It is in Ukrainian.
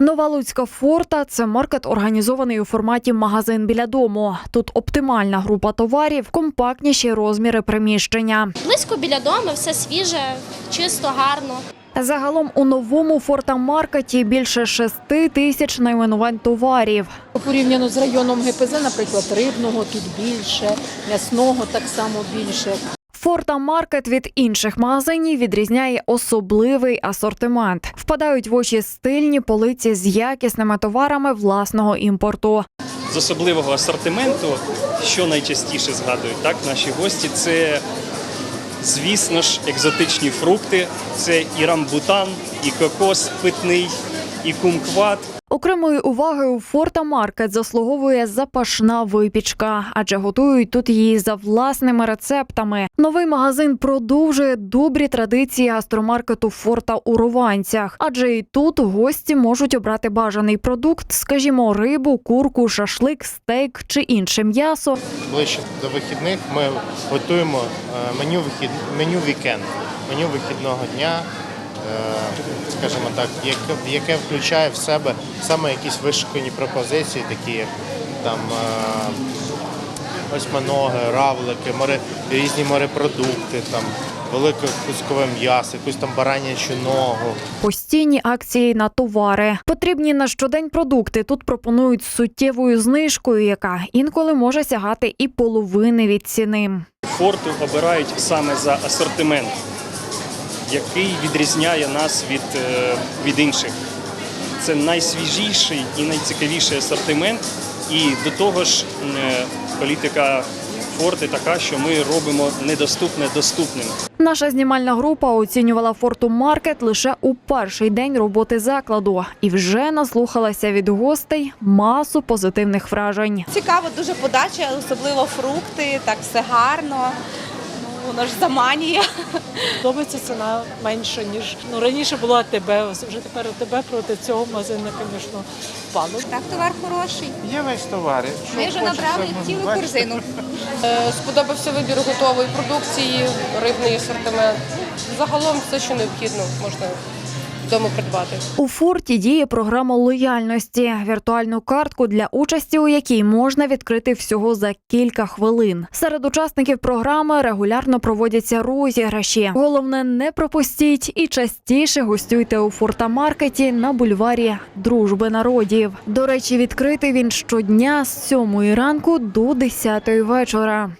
Нова Луцька форта це маркет, організований у форматі магазин біля дому. Тут оптимальна група товарів, компактніші розміри приміщення. Близько біля дому, все свіже, чисто, гарно. Загалом у новому форта-маркеті більше шести тисяч найменувань товарів. Порівняно з районом ГПЗ, наприклад, рибного тут більше, м'ясного так само більше. Форта-маркет від інших магазинів відрізняє особливий асортимент. Впадають в очі стильні полиці з якісними товарами власного імпорту. з особливого асортименту, що найчастіше згадують так наші гості, це звісно ж екзотичні фрукти. Це і рамбутан, і кокос питний, і кумкват. Окремої уваги у Форта Маркет заслуговує запашна випічка, адже готують тут її за власними рецептами. Новий магазин продовжує добрі традиції гастромаркету Форта у Рованцях, адже і тут гості можуть обрати бажаний продукт, скажімо, рибу, курку, шашлик, стейк чи інше м'ясо. ближче до вихідних ми готуємо е, меню вихід меню вікенд, меню вихідного дня, скажімо так, яке, яке включає в себе саме якісь вишукані пропозиції, такі як там е, осьминоги, равлики, море, різні морепродукти, там велике кускове м'ясо, якусь там баранячу ногу. Постійні акції на товари. Потрібні на щодень продукти тут пропонують з суттєвою знижкою, яка інколи може сягати і половини від ціни. Форту обирають саме за асортимент, який відрізняє нас від, е, від інших. Це найсвіжіший і найцікавіший асортимент. І до того ж, е, політика форти така, що ми робимо недоступне доступним. Наша знімальна група оцінювала Форту Маркет лише у перший день роботи закладу і вже наслухалася від гостей масу позитивних вражень. Цікаво, дуже подача, особливо фрукти, так все гарно. Воно ж заманює. Подобається ціна менша, ніж ну, раніше була АТБ, вже тепер АТБ проти цього магазину, звісно, впало. Так, товар хороший. Є весь товар. Ми вже набрали цілу корзину. Е, Сподобався вибір готової продукції, рибний асортимент. Загалом все, що необхідно, можна вдома придбати. У Форті діє програма лояльності, віртуальну картку для участі, у якій можна відкрити всього за кілька хвилин. Серед учасників програми регулярно проводяться розіграші. Головне, не пропустіть і частіше гостюйте у Форта-маркеті на бульварі Дружби народів. До речі, відкритий він щодня з 7 ранку до 10 вечора.